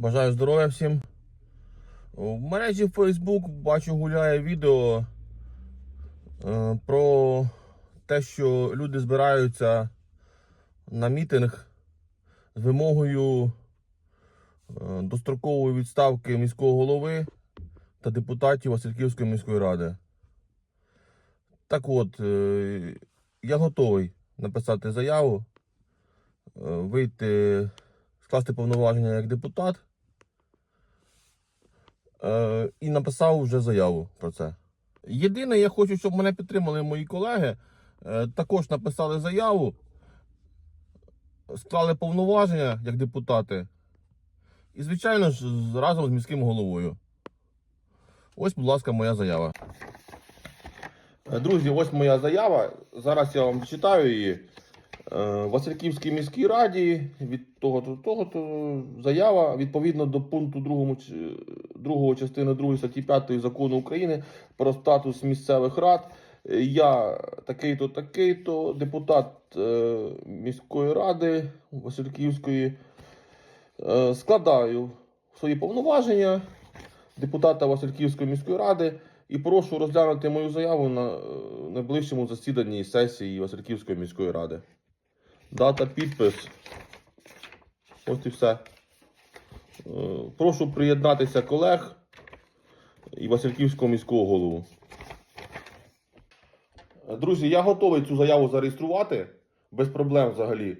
Бажаю здоров'я всім. В мережі Facebook бачу гуляє відео е, про те, що люди збираються на мітинг з вимогою е, дострокової відставки міського голови та депутатів Васильківської міської ради. Так от, е, я готовий написати заяву, вийти, скласти повноваження як депутат. Е, і написав вже заяву про це. Єдине, я хочу, щоб мене підтримали мої колеги. Е, також написали заяву, склали повноваження як депутати. І, звичайно ж, разом з міським головою. Ось, будь ласка, моя заява. Е, Друзі, ось моя заява. Зараз я вам читаю її. Е, Васильківській міській раді від того то того то заява відповідно до пункту 2, 2 частини 2 статті 5 закону України про статус місцевих рад. Я такий-то, такий-то, депутат е, міської ради Васильківської, е, складаю свої повноваження депутата Васильківської міської ради і прошу розглянути мою заяву на найближчому засіданні сесії Васильківської міської ради. Дата, підпис. Ось і все. Е, Прошу приєднатися колег і Васильківського міського голову. Е, Друзі, я готовий цю заяву зареєструвати без проблем взагалі.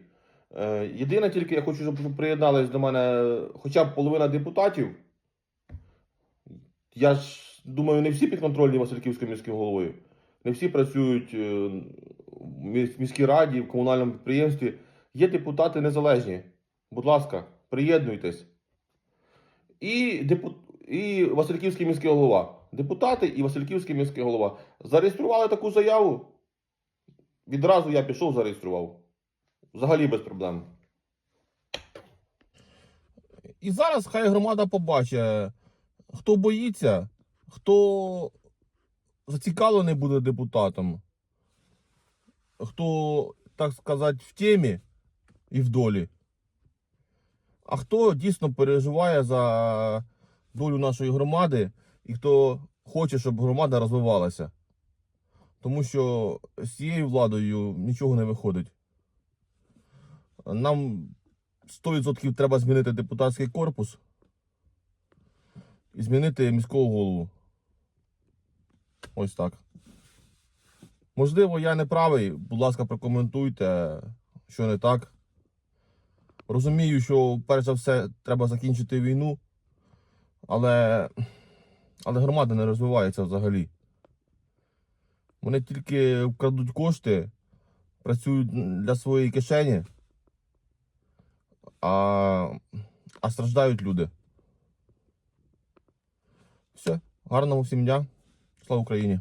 Е, Єдине тільки я хочу, щоб приєднались до мене хоча б половина депутатів. Я ж думаю, не всі підконтрольні Васильківським міським головою. Не всі працюють в міській раді, в комунальному підприємстві. Є депутати незалежні. Будь ласка, приєднуйтесь. І, депу... і Васильківський міський голова. Депутати і Васильківський міський голова зареєстрували таку заяву. Відразу я пішов, зареєстрував. Взагалі без проблем. І зараз хай громада побачить, хто боїться, хто зацікавлений буде депутатом, хто, так сказати, в темі і в долі, а хто дійсно переживає за долю нашої громади і хто хоче, щоб громада розвивалася. Тому що з цією владою нічого не виходить. Нам 100% треба змінити депутатський корпус і змінити міського голову. Ось так. Можливо, я не правий. Будь ласка, прокоментуйте, що не так. Розумію, що перш за все треба закінчити війну, але, але громада не розвивається взагалі. Вони тільки вкрадуть кошти, працюють для своєї кишені, а, а страждають люди. Все. Гарного всім дня. Слава Україні!